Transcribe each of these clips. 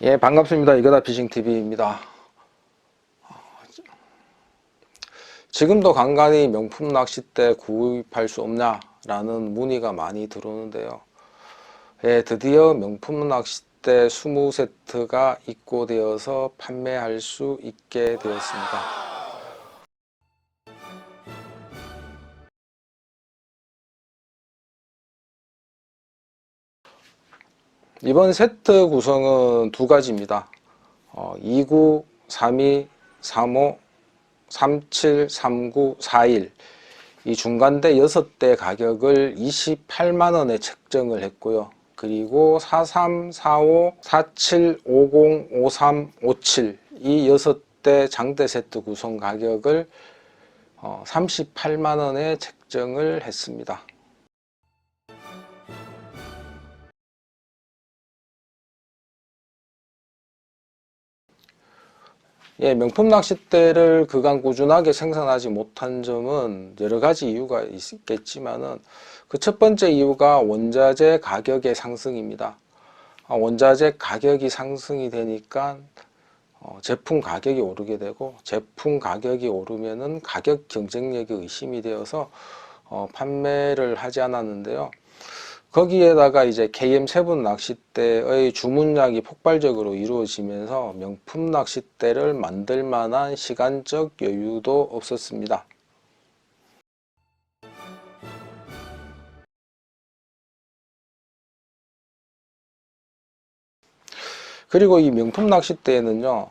예, 반갑습니다. 이거다 피싱TV입니다. 지금도 간간히 명품 낚싯대 구입할 수 없냐라는 문의가 많이 들어오는데요. 예, 드디어 명품 낚싯대 20세트가 입고되어서 판매할 수 있게 되었습니다. 이번 세트 구성은 두 가지입니다. 어, 29, 32, 35, 37, 39, 41. 이 중간대 6대 가격을 28만원에 책정을 했고요. 그리고 43, 45, 47, 50, 53, 57. 이 6대 장대 세트 구성 가격을 어, 38만원에 책정을 했습니다. 예, 명품 낚싯대를 그간 꾸준하게 생산하지 못한 점은 여러 가지 이유가 있겠지만은 그 첫 번째 이유가 원자재 가격의 상승입니다. 아, 원자재 가격이 상승이 되니까 어, 제품 가격이 오르게 되고 제품 가격이 오르면은 가격 경쟁력이 의심이 되어서 어, 판매를 하지 않았는데요. 거기에다가 이제 KM7 낚싯대의 주문량이 폭발적으로 이루어지면서 명품 낚싯대를 만들 만한 시간적 여유도 없었습니다. 그리고 이 명품 낚싯대에는요,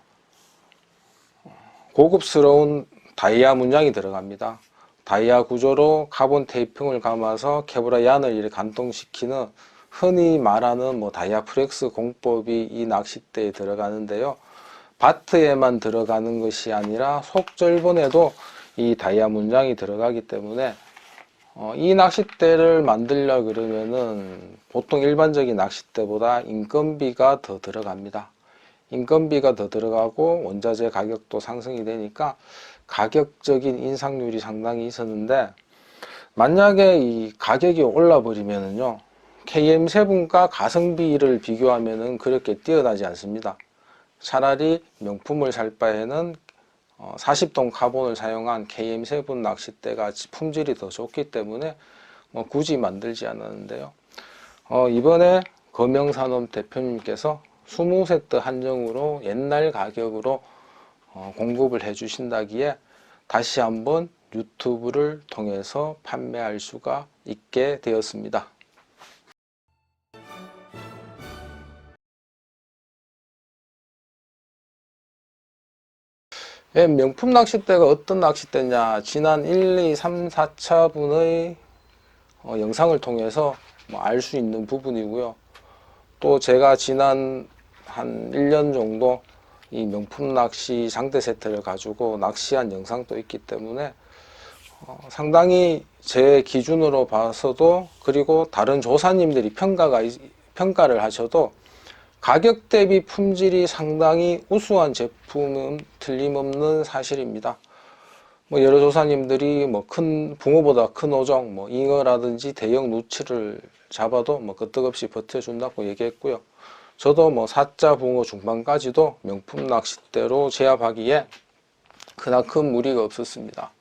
고급스러운 다이아 문양이 들어갑니다. 다이아 구조로 카본 테이핑을 감아서 케브라 얀을 이렇게 간동시키는 흔히 말하는 뭐 다이아 프렉스 공법이 이 낚싯대에 들어가는데요. 바트에만 들어가는 것이 아니라 속절본에도 이 다이아 문양이 들어가기 때문에 어, 이 낚싯대를 만들려 그러면은 보통 일반적인 낚싯대보다 인건비가 더 들어갑니다. 인건비가 더 들어가고 원자재 가격도 상승이 되니까 가격적인 인상률이 상당히 있었는데 만약에 이 가격이 올라 버리면은요 KM7과 가성비를 비교하면은 그렇게 뛰어나지 않습니다. 차라리 명품을 살 바에는 40동 카본을 사용한 KM7 낚싯대가 품질이 더 좋기 때문에 뭐 굳이 만들지 않았는데요. 어, 이번에 거명산업 대표님께서 20세트 한정으로 옛날 가격으로 어, 공급을 해 주신다기에 다시 한번 유튜브를 통해서 판매할 수가 있게 되었습니다. 예, 명품 낚싯대가 어떤 낚싯대냐 지난 1, 2, 3, 4차분의 어, 영상을 통해서 뭐 알수 있는 부분이고요. 또 제가 지난 한 1년 정도 이 명품 낚시 장대 세트를 가지고 낚시한 영상도 있기 때문에 어, 상당히 제 기준으로 봐서도 그리고 다른 조사님들이 평가가 있- 평가를 하셔도 가격 대비 품질이 상당히 우수한 제품은 틀림없는 사실입니다. 뭐 여러 조사님들이 뭐 큰 붕어보다 큰 어종, 뭐 잉어라든지 대형 누치를 잡아도 뭐 끄떡없이 버텨준다고 얘기했고요. 저도 뭐 사자 붕어 중반까지도 명품 낚싯대로 제압하기에 그나큰 무리가 없었습니다.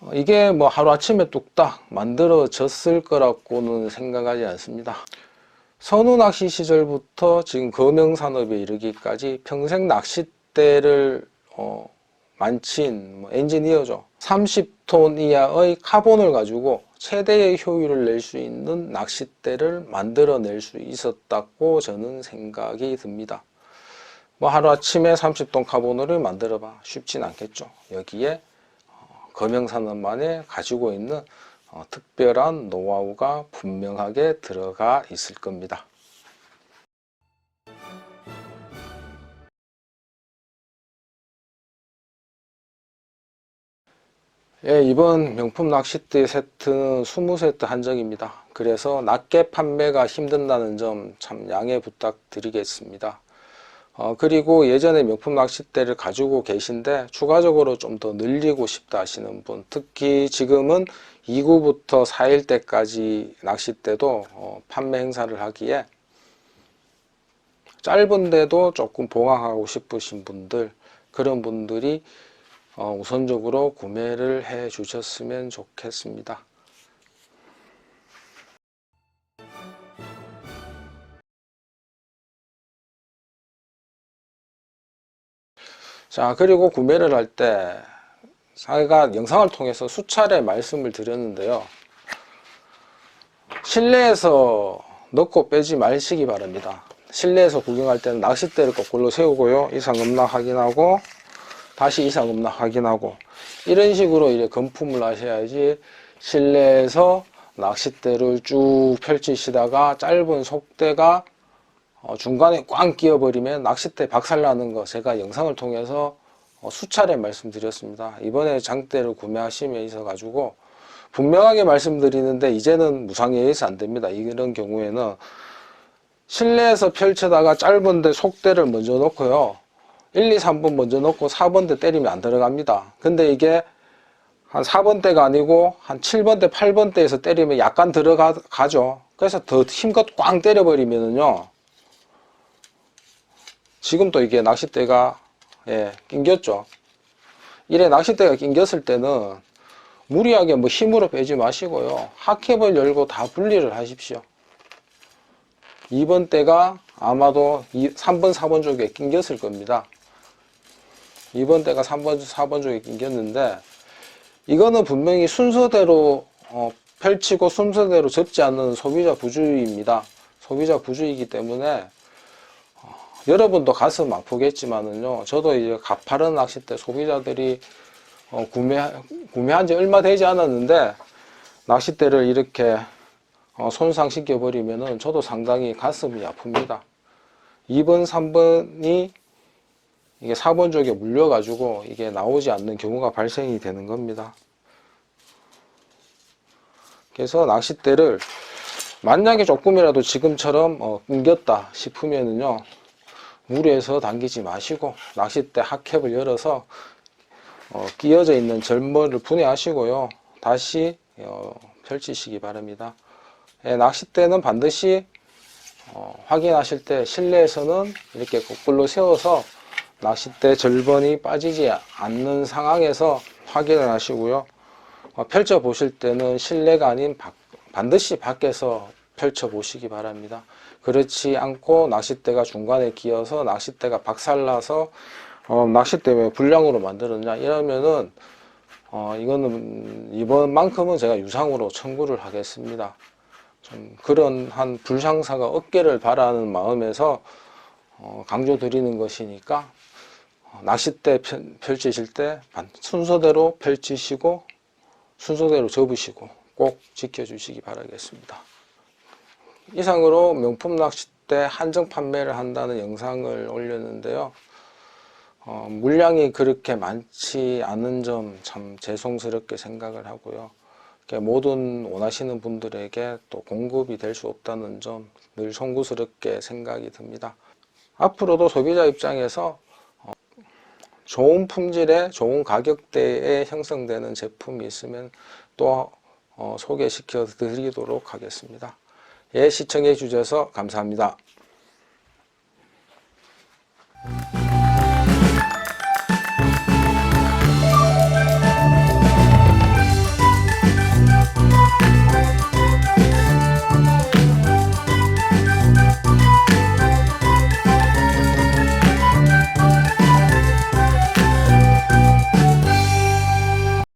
어, 이게 뭐 하루아침에 뚝딱 만들어졌을 거라고는 생각하지 않습니다. 선우 낚시 시절부터 지금 거명산업에 이르기까지 평생 낚싯대를 어, 만친 뭐 엔지니어죠. 30톤 이하의 카본을 가지고 최대의 효율을 낼 수 있는 낚싯대를 만들어낼 수 있었다고 저는 생각이 듭니다. 뭐 하루아침에 30톤 카본을 만들어봐 쉽진 않겠죠. 여기에 어, 거명산업만에 가지고 있는 어, 특별한 노하우가 분명하게 들어가 있을 겁니다. 예, 이번 명품 낚싯대 세트는 20세트 한정입니다. 그래서 낮게 판매가 힘든다는 점 참 양해 부탁드리겠습니다. 어, 그리고 예전에 명품 낚싯대를 가지고 계신데 추가적으로 좀 더 늘리고 싶다 하시는 분 특히 지금은 2구부터 4일 때까지 낚싯대도 어, 판매 행사를 하기에 짧은데도 조금 보강하고 싶으신 분들 그런 분들이 어, 우선적으로 구매를 해 주셨으면 좋겠습니다. 자, 그리고 구매를 할 때, 제가 영상을 통해서 수차례 말씀을 드렸는데요. 실내에서 넣고 빼지 마시기 바랍니다. 실내에서 구경할 때는 낚싯대를 거꾸로 세우고요. 이상 없나 확인하고, 다시 이상 없나 확인하고, 이런 식으로 이제 건품을 하셔야지 실내에서 낚싯대를 쭉 펼치시다가 짧은 속대가 어, 중간에 꽝 끼어버리면 낚싯대 박살나는 거 제가 영상을 통해서 어, 수차례 말씀드렸습니다. 이번에 장대를 구매하심에 있어 가지고 분명하게 말씀드리는데 이제는 무상에 의해서 안 됩니다. 이런 경우에는 실내에서 펼쳐다가 짧은데 속대를 먼저 놓고요. 1, 2, 3번 먼저 놓고 4번대 때리면 안 들어갑니다. 근데 이게 한 4번대가 아니고 한 7번대, 8번대에서 때리면 약간 들어가죠. 그래서 더 힘껏 꽝 때려버리면은요. 지금도 이게 낚싯대가 예, 낑겼죠. 이래 낚싯대가 낑겼을 때는 무리하게 뭐 힘으로 빼지 마시고요. 하캡을 열고 다 분리를 하십시오. 2번 대가 아마도 3번, 4번 쪽에 낑겼을 겁니다. 2번 대가 3번, 4번 쪽에 낑겼는데 이거는 분명히 순서대로 어, 펼치고 순서대로 접지 않는 소비자 부주의입니다. 소비자 부주의이기 때문에 여러분도 가슴 아프겠지만은요, 저도 이제 가파른 낚싯대 소비자들이 어, 구매, 구매한 지 얼마 되지 않았는데, 낚싯대를 이렇게 어, 손상시켜 버리면은 저도 상당히 가슴이 아픕니다. 2번, 3번이 이게 4번 쪽에 물려가지고 이게 나오지 않는 경우가 발생이 되는 겁니다. 그래서 낚싯대를 만약에 조금이라도 지금처럼 어, 끊겼다 싶으면은요, 물에서 당기지 마시고 낚싯대 하캡을 열어서 어, 끼어져 있는 절머를 분해하시고요. 다시 어, 펼치시기 바랍니다. 예, 낚싯대는 반드시 어, 확인하실 때 실내에서는 이렇게 거꾸로 세워서 낚싯대 절번이 빠지지 않는 상황에서 확인을 하시고요. 어, 펼쳐 보실 때는 실내가 아닌 밖- 반드시 밖에서 펼쳐 보시기 바랍니다. 그렇지 않고 낚싯대가 중간에 끼어서 낚싯대가 박살나서 어, 낚싯대 왜 불량으로 만들었냐 이러면은 어, 이거는 이번만큼은 제가 유상으로 청구를 하겠습니다. 좀 그런 한 불상사가 없기를 바라는 마음에서 어, 강조 드리는 것이니까 어, 낚싯대 펼- 펼치실 때 반- 순서대로 펼치시고 순서대로 접으시고 꼭 지켜주시기 바라겠습니다. 이상으로 명품 낚싯대 한정 판매를 한다는 영상을 올렸는데요. 어, 물량이 그렇게 많지 않은 점 참 죄송스럽게 생각을 하고요. 모든 원하시는 분들에게 또 공급이 될 수 없다는 점 늘 송구스럽게 생각이 듭니다. 앞으로도 소비자 입장에서 어, 좋은 품질에 좋은 가격대에 형성되는 제품이 있으면 또 어, 소개시켜 드리도록 하겠습니다. 예, 시청해 주셔서 감사합니다.